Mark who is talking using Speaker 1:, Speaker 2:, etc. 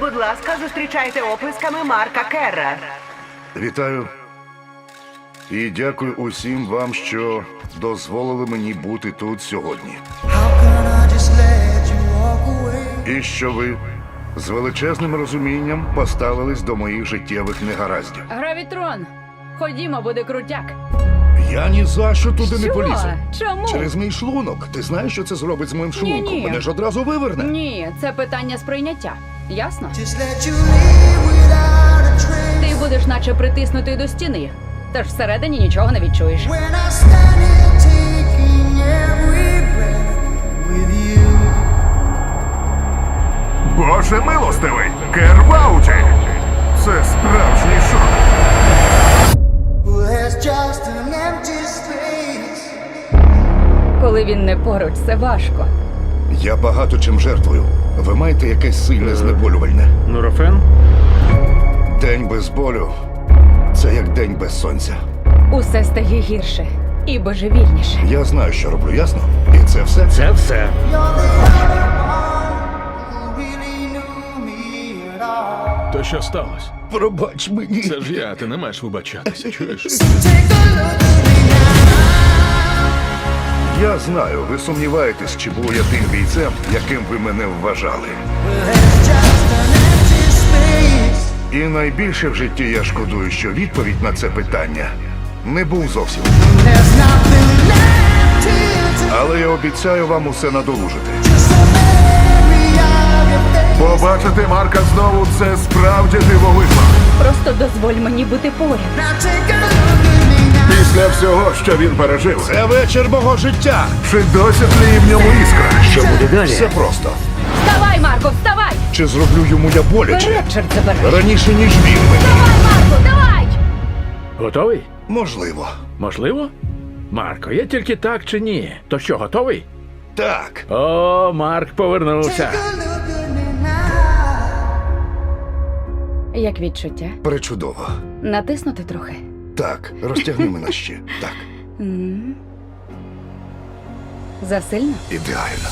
Speaker 1: Будь ласка, зустрічайте оплесками Марка Керра.
Speaker 2: Вітаю. І дякую усім вам, що дозволили мені бути тут сьогодні.
Speaker 3: How can I just let you walk away?
Speaker 2: І що ви з величезним розумінням поставились до моїх життєвих негараздів.
Speaker 4: Гравітрон, ходімо, буде крутяк.
Speaker 2: Я ні за що туди не
Speaker 4: Що?
Speaker 2: полізу.
Speaker 4: Чому?
Speaker 2: Через мій шлунок. Ти знаєш, що це зробить з моїм шлунком? Мене ж одразу виверне.
Speaker 4: Ні, це питання сприйняття. Ясно? Ти будеш наче притиснутий до стіни, тож всередині нічого не відчуєш.
Speaker 5: Боже милостивий! Кервауті! Це справжній шок.
Speaker 4: Коли він не поруч, це важко.
Speaker 2: Я багато чим жертвую. Ви маєте якесь сильне знеболювальне.
Speaker 6: Нурофен?
Speaker 2: День без болю це як день без сонця.
Speaker 4: Усе стає гірше і божевільніше.
Speaker 2: Я знаю, що роблю, ясно? І це все.
Speaker 6: Це все.
Speaker 7: То що сталося?
Speaker 2: Пробач мені.
Speaker 7: Це ж я, ти не маєш вибачатися, чуєш?
Speaker 2: Я знаю, ви сумніваєтесь, чи був я тим бійцем, яким ви мене вважали. І найбільше в житті я шкодую, що відповідь на це питання не був зовсім. Але я обіцяю вам усе надолужити.
Speaker 5: Побачити Марка знову це справді дивовижно.
Speaker 4: Просто дозволь мені бути поряд.
Speaker 5: Після всього, що він пережив,
Speaker 2: Це вечір мого життя.
Speaker 5: чи досі тліє в ньому іскра?
Speaker 6: Що буде далі?
Speaker 2: Все просто.
Speaker 4: Вставай, Марко, вставай!
Speaker 2: Чи зроблю йому я боляче?
Speaker 4: Вперед, чорт забирай!
Speaker 2: Раніше, ніж він мені.
Speaker 4: Давай, Марко, давай!
Speaker 6: Готовий?
Speaker 2: Можливо.
Speaker 6: Можливо? Марко, є тільки так чи ні? То що, готовий?
Speaker 2: Так.
Speaker 6: О, Марк повернувся.
Speaker 4: Як відчуття?
Speaker 2: Причудово.
Speaker 4: Натиснути трохи.
Speaker 2: Так, розтягни мене ще. Так,
Speaker 4: Засильно?
Speaker 2: ідеально.